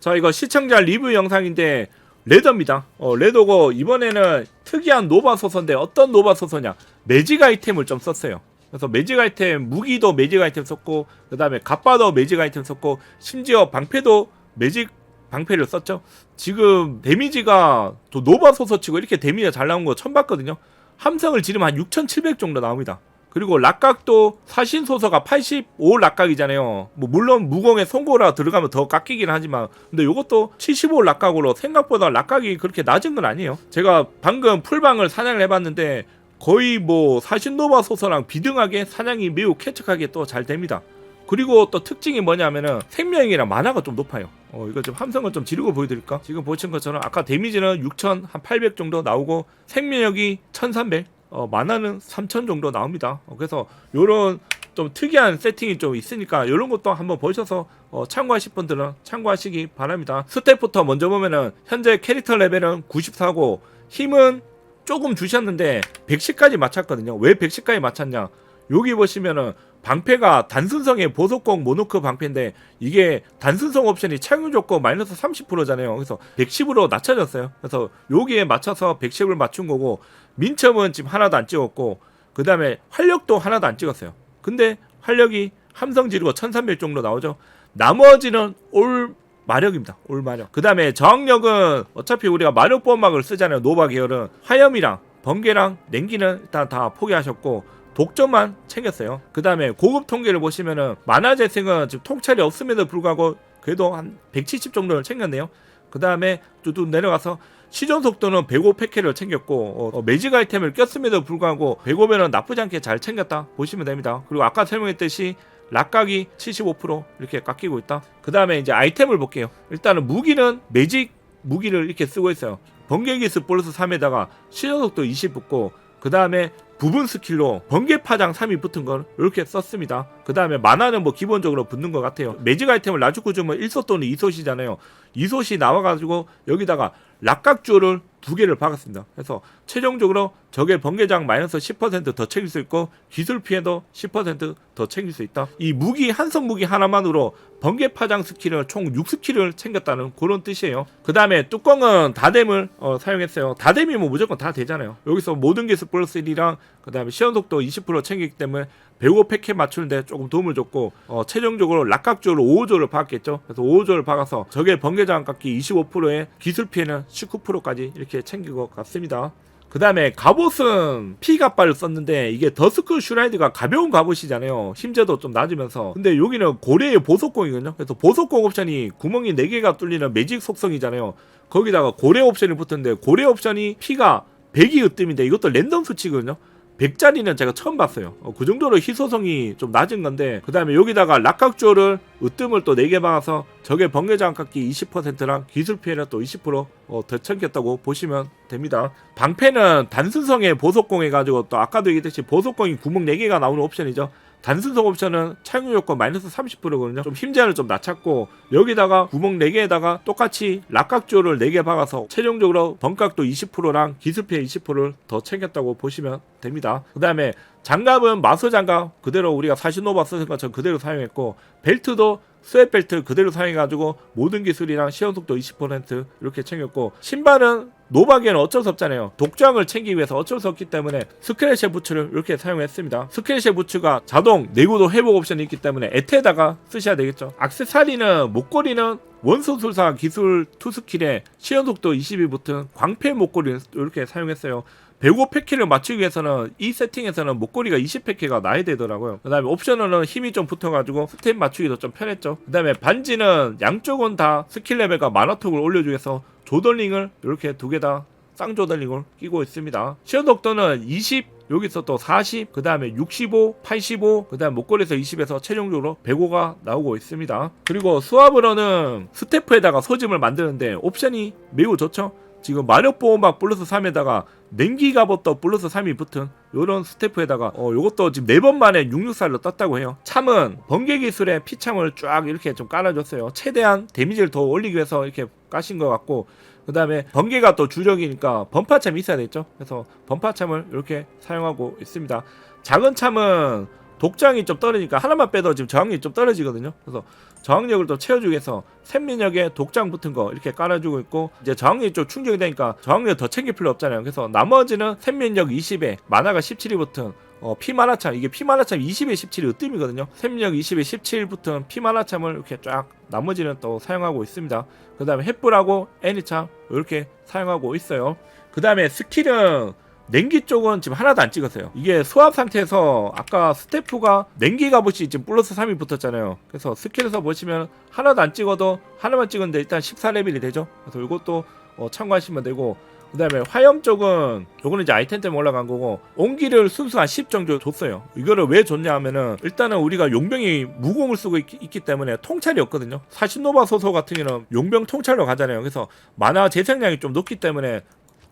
자 이거 시청자 리뷰 영상인데 레더입니다. 어, 레더고 이번에는 특이한 노바 소서인데 어떤 노바 소서냐? 매직 아이템을 좀 썼어요. 그래서 매직 아이템 무기도 매직 아이템 썼고 그 다음에 갑바도 매직 아이템 썼고 심지어 방패도 매직 방패를 썼죠. 지금 데미지가 또 노바 소서 치고 이렇게 데미지가 잘 나온 거 처음 봤거든요. 함성을 지르면 한 6,700 정도 나옵니다. 그리고 락각도 사신 소서가 85 락각이잖아요. 뭐 물론 무공에 송고라 들어가면 더 깎이긴 하지만 근데 이것도 75 락각으로 생각보다 락각이 그렇게 낮은 건 아니에요. 제가 방금 풀방을 사냥을 해봤는데 거의 뭐 사신 노바 소서랑 비등하게 사냥이 매우 쾌척하게 또 잘 됩니다. 그리고 또 특징이 뭐냐면은 생명이랑 만화가 좀 높아요. 어 이거 좀 함성을 좀 지르고 보여드릴까? 지금 보신 것처럼 아까 데미지는 6,800 정도 나오고 생명력이 1,300, 어 만화는 3,000 정도 나옵니다. 어, 그래서 요런 좀 특이한 세팅이 좀 있으니까 이런 것도 한번 보셔서 어, 참고하실 분들은 참고하시기 바랍니다. 스텝부터 먼저 보면은 현재 캐릭터 레벨은 94고 힘은 조금 주셨는데 110까지 맞췄거든요. 왜 110까지 맞췄냐? 여기 보시면은 방패가 단순성의 보석공 모노크 방패인데 이게 단순성 옵션이 착용 조건 마이너스 30%잖아요. 그래서 110으로 낮춰졌어요. 그래서 여기에 맞춰서 110을 맞춘 거고 민첩은 지금 하나도 안 찍었고 그 다음에 활력도 하나도 안 찍었어요. 근데 활력이 함성 지르고 1300 정도 나오죠. 나머지는 올 마력입니다. 올 마력. 그 다음에 저항력은 어차피 우리가 마력 보호막을 쓰잖아요. 노바 계열은 화염이랑 번개랑 냉기는 일단 다 포기하셨고 독점만 챙겼어요. 그 다음에 고급 통계를 보시면은 만화 재생은 지금 통찰이 없음에도 불구하고 그래도 한 170 정도를 챙겼네요. 그 다음에 뚜뚜 내려가서 시전 속도는 105 패키를 챙겼고 어, 매직 아이템을 꼈음에도 불구하고 105면은 나쁘지 않게 잘 챙겼다 보시면 됩니다. 그리고 아까 설명했듯이 락각이 75% 이렇게 깎이고 있다. 그 다음에 이제 아이템을 볼게요. 일단은 무기는 매직 무기를 이렇게 쓰고 있어요. 번개기스 플러스 3에다가 시전 속도 20 붙고 그 다음에 부분 스킬로 번개 파장 3이 붙은 걸 이렇게 썼습니다. 그 다음에 만화는 뭐 기본적으로 붙는 것 같아요. 매직 아이템을 라주쿠 주면 1소 또는 2소시잖아요. 2소시 나와가지고 여기다가 락각주를 두 개를 박았습니다. 그래서 최종적으로 적의 번개장 마이너스 10%더 챙길 수 있고 기술 피해도 10%더 챙길 수 있다. 이 무기 한성 무기 하나만으로 번개 파장 스킬을 총 6스킬을 챙겼다는 그런 뜻이에요. 그 다음에 뚜껑은 다뎀을 어, 사용했어요. 다뎀이면 무조건 다 되잖아요. 여기서 모든 기술 플러스 1이랑 그 다음에 시연 속도 20% 챙기기 때문에 배우 패켓 맞추는데 조금 도움을 줬고 어, 최종적으로 락각조로 5호조를 박았겠죠. 그래서 5호조를 박아서 적의 번개장 깎기 25%에 기술 피해는 19%까지 이렇게 챙긴 것 같습니다. 그 다음에 갑옷은 피갑바를 썼는데 이게 더스크 슈라이드가 가벼운 갑옷이잖아요. 힘재도 좀 낮으면서. 근데 여기는 고래의 보석공이거든요. 그래서 보석공 옵션이 구멍이 4개가 뚫리는 매직 속성이잖아요. 거기다가 고래 옵션이 붙었는데 고래 옵션이 피가 100이 으뜸인데 이것도 랜덤 수치거든요. 100짜리는 제가 처음 봤어요. 어, 그 정도로 희소성이 좀 낮은 건데 그 다음에 여기다가 락각조를 으뜸을 또 4개 박아서 적의 번개장 깎기 20%랑 기술 피해를 또 20%더 어, 챙겼다고 보시면 됩니다. 방패는 단순성의 보석공 해가지고 또 아까도 얘기했듯이 보석공이 구멍 4개가 나오는 옵션이죠. 단순성 옵션은 착용 요건 마이너스 30%거든요. 좀 힘제한을 좀 낮췄고 여기다가 구멍 4개에다가 똑같이 락각조를 4개 박아서 최종적으로 번각도 20%랑 기습피해 20%를 더 챙겼다고 보시면 됩니다. 그 다음에 장갑은 마소 장갑 그대로 우리가 사시노바 쓰는 것처럼 그대로 사용했고 벨트도 스웨 벨트 그대로 사용해가지고 모든 기술이랑 시연 속도 20% 이렇게 챙겼고 신발은 노바기에는 어쩔 수 없잖아요. 독장을 챙기기 위해서 어쩔 수 없기 때문에 스크래시 부츠를 이렇게 사용했습니다. 스크래시 부츠가 자동 내구도 회복 옵션이 있기 때문에 에테에다가 쓰셔야 되겠죠. 악세사리는 목걸이는 원소술사 기술 투스킬에 시연 속도 20이 붙은 광패 목걸이를 이렇게 사용했어요. 105 패키를 맞추기 위해서는 이 세팅에서는 목걸이가 20 패키가 나야 되더라고요. 그 다음에 옵션은 힘이 좀 붙어가지고 스텝 맞추기도 좀 편했죠. 그 다음에 반지는 양쪽은 다 스킬 레벨과 만화톡을 올려주기 위해서 조덜링을 이렇게 두 개 다 쌍조덜링을 끼고 있습니다. 속도는 20 여기서 또 40, 그 다음에 65, 85, 그 다음 목걸이에서 20에서 최종적으로 105가 나오고 있습니다. 그리고 수압으로는 스태프에다가 소짐을 만드는데 옵션이 매우 좋죠. 지금 마력 보호막 플러스 3에다가 냉기 갑옷도 플러스 3이 붙은 요런 스태프에다가 어 요것도 지금 네 번 만에 664로 떴다고 해요. 참은 번개 기술에 피참을 쫙 이렇게 좀 깔아줬어요. 최대한 데미지를 더 올리기 위해서 이렇게 까신 것 같고 그 다음에 번개가 또 주력이니까 번파참이 있어야 되겠죠. 그래서 번파참을 이렇게 사용하고 있습니다. 작은 참은 독장이 좀 떨어지니까 하나만 빼도 지금 저항력이 좀 떨어지거든요. 그래서 저항력을 또 채워주기 위해서 생민력에 독장 붙은 거 이렇게 깔아주고 있고 이제 저항력이 좀 충족이 되니까 저항력 더 챙길 필요 없잖아요. 그래서 나머지는 생민력 20에 만화가 17이 붙은 어, 피마라참 이게 피마라참 20에 17이 으뜸이거든요. 생민력 20에 17 붙은 피마라참을 이렇게 쫙 나머지는 또 사용하고 있습니다. 그 다음에 햇불하고 애니참 이렇게 사용하고 있어요. 그 다음에 스킬은 냉기 쪽은 지금 하나도 안 찍었어요. 이게 수압 상태에서 아까 스태프가 냉기 갑옷이 지금 플러스 3이 붙었잖아요. 그래서 스킬에서 보시면 하나도 안 찍어도 하나만 찍었는데 일단 14레벨이 되죠. 그래서 이것도 어, 참고하시면 되고 그 다음에 화염 쪽은 요거는 이제 아이템 때문에 올라간 거고 온기를 순수 한 10 정도 줬어요. 이거를 왜 줬냐 하면은 일단은 우리가 용병이 무공을 쓰고 있, 기 때문에 통찰이 없거든요. 사신노바 소소 같은 경우는 용병 통찰로 가잖아요. 그래서 만화 재생량이 좀 높기 때문에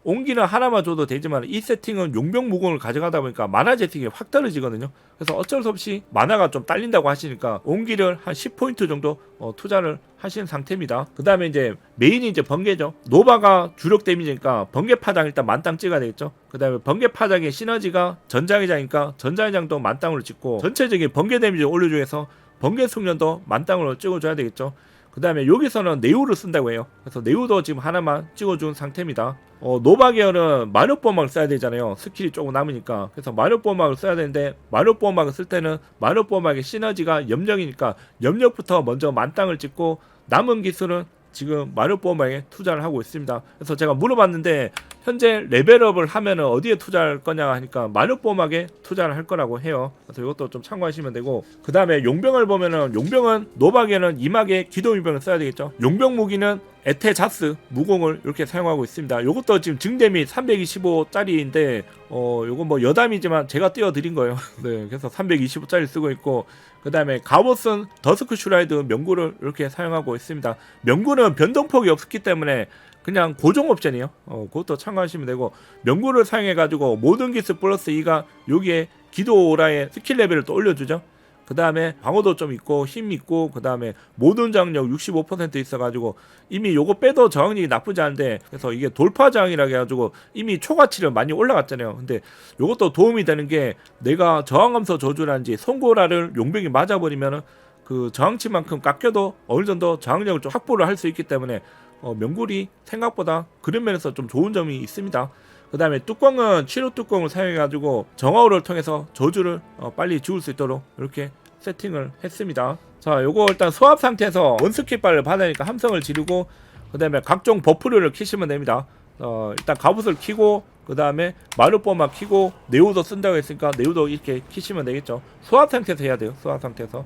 온기는 하나만 줘도 되지만 이 세팅은 용병 무공을 가져가다 보니까 만화 재생이 확 떨어지거든요. 그래서 어쩔 수 없이 만화가 좀 딸린다고 하시니까 온기를 한 10포인트 정도 어, 투자를 하신 상태입니다. 그 다음에 이제 메인이 이제 번개죠. 노바가 주력 데미지니까 번개 파장 일단 만땅 찍어야 되겠죠. 그 다음에 번개 파장의 시너지가 전장의장이니까 전장의장도 만땅으로 찍고 전체적인 번개 데미지 올려주기 위해서 번개 숙련도 만땅으로 찍어줘야 되겠죠. 그 다음에 여기서는 네오를 쓴다고 해요. 그래서 네오도 지금 하나만 찍어준 상태입니다. 어, 노바 계열은 마력 보막을 써야 되잖아요. 스킬이 조금 남으니까. 그래서 마력 보막을 써야 되는데 마력 보막을 쓸 때는 마력 보막의 시너지가 염력이니까 염력부터 먼저 만땅을 찍고 남은 기술은 지금 마력 보막에 투자를 하고 있습니다. 그래서 제가 물어봤는데 현재 레벨업을 하면은 어디에 투자할 거냐 하니까 마력 보막에 투자를 할 거라고 해요. 그래서 이것도 좀 참고하시면 되고 그 다음에 용병을 보면은 용병은 노박에는 이막에 기도용병을 써야 되겠죠. 용병 무기는 에테 자스 무공을 이렇게 사용하고 있습니다. 이것도 지금 증댐이 325짜리인데 어 요거 뭐 여담이지만 제가 띄워드린 거예요. 네, 그래서 325짜리 쓰고 있고 그 다음에 가봇은 더스크 슈라이드 명구를 이렇게 사용하고 있습니다. 명구는 변동폭이 없기 때문에 그냥 고정 옵션이에요. 어, 그것도 참고하시면 되고 명구를 사용해 가지고 모든 기술 플러스 2가 여기에 기도 오라의 스킬 레벨을 또 올려주죠. 그 다음에 방어도 좀 있고 힘 있고 그 다음에 모든 저항력 65% 있어가지고 이미 요거 빼도 저항력이 나쁘지 않은데 그래서 이게 돌파 저항이라 해가지고 이미 초과치를 많이 올라갔잖아요. 근데 요것도 도움이 되는 게 내가 저항감소 저주라는지 송고라를 용병이 맞아버리면은 그 저항치만큼 깎여도 어느 정도 저항력을 좀 확보를 할 수 있기 때문에 어, 명굴이 생각보다 그런 면에서 좀 좋은 점이 있습니다. 그 다음에 뚜껑은 치료 뚜껑을 사용해가지고 정화호를 통해서 저주를 어, 빨리 지울 수 있도록 이렇게 세팅을 했습니다. 자, 요거 일단 소합 상태에서 원스킵발을 받으니까 함성을 지르고 그 다음에 각종 버프류를 키시면 됩니다. 어, 일단 갑옷을 키고 그 다음에 마루뽀만 키고 네오도 쓴다고 했으니까 네오도 이렇게 키시면 되겠죠. 소합 상태에서 해야 돼요. 소합 상태에서.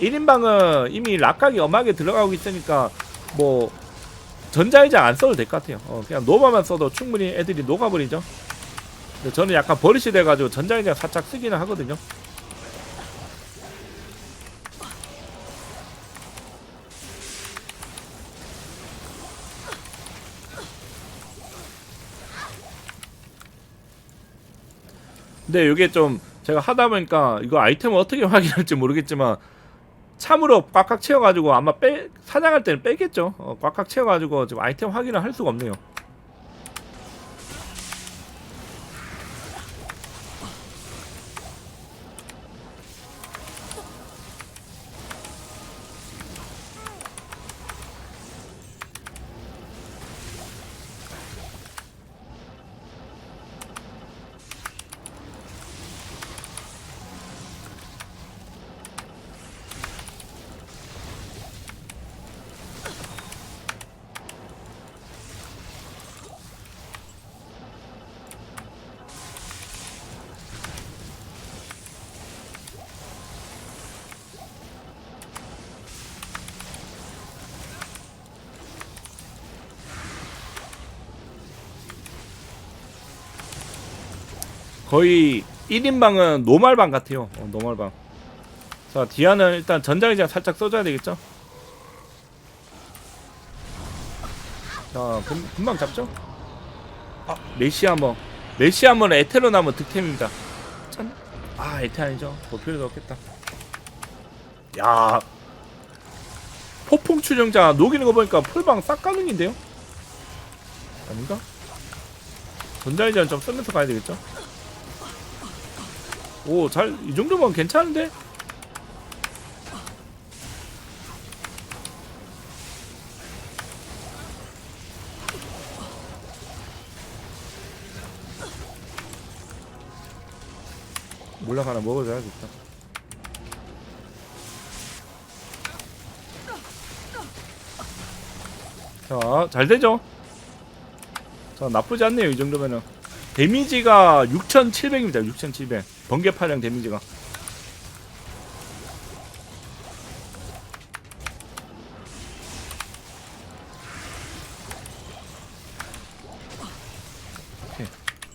1인방은 이미 락각이 엄하게 들어가고 있으니까 뭐 전자의자 안 써도 될 것 같아요. 어, 그냥 노바만 써도 충분히 애들이 녹아버리죠. 근데 저는 약간 버릇이 돼가지고 전자의자 살짝 쓰기는 하거든요. 근데 이게 좀 제가 하다 보니까 이거 아이템을 어떻게 확인할지 모르겠지만 참으로 꽉꽉 채워가지고 아마 빼 사냥할 때는 빼겠죠. 어, 꽉꽉 채워가지고 지금 아이템 확인을 할 수가 없네요. 거의 1인방은 노말방 같아요. 어, 노말방. 자, 디아는 일단 전장의장 살짝 써줘야 되겠죠? 자, 금, 금방 잡죠? 아, 메시 한번. 메시 한번 에테로 나면 득템입니다. 짠. 아, 에테 아니죠? 뭐 필요도 없겠다. 야. 폭풍 추정자 녹이는 거 보니까 풀방 싹 가능인데요? 아닌가? 전자의자는 좀 쓰면서 가야 되겠죠? 오 잘 이 정도면 괜찮은데? 몰락 하나 먹어줘야겠다. 자, 잘 되죠? 자, 나쁘지 않네요, 이 정도면은. 데미지가 6,700입니다, 6,700. 번개 파장 데미지가.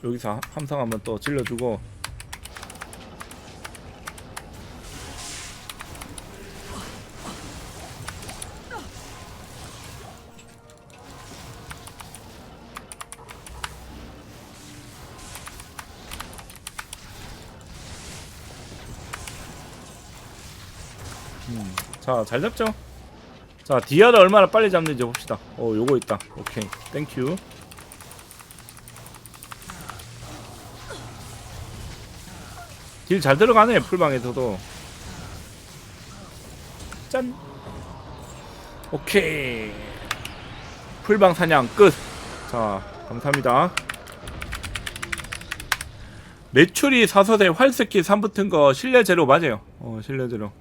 여기서 함성 한번 또 질러주고 자, 잘 잡죠? 자, 디아를 얼마나 빨리 잡는지 봅시다. 어, 요거 있다. 오케이. 땡큐. 딜 잘 들어가네, 풀방에서도. 짠. 오케이. 풀방 사냥 끝. 자, 감사합니다. 매출이 사서대 활스키 3 붙은 거 실내 제로 맞아요. 어, 실내 제로.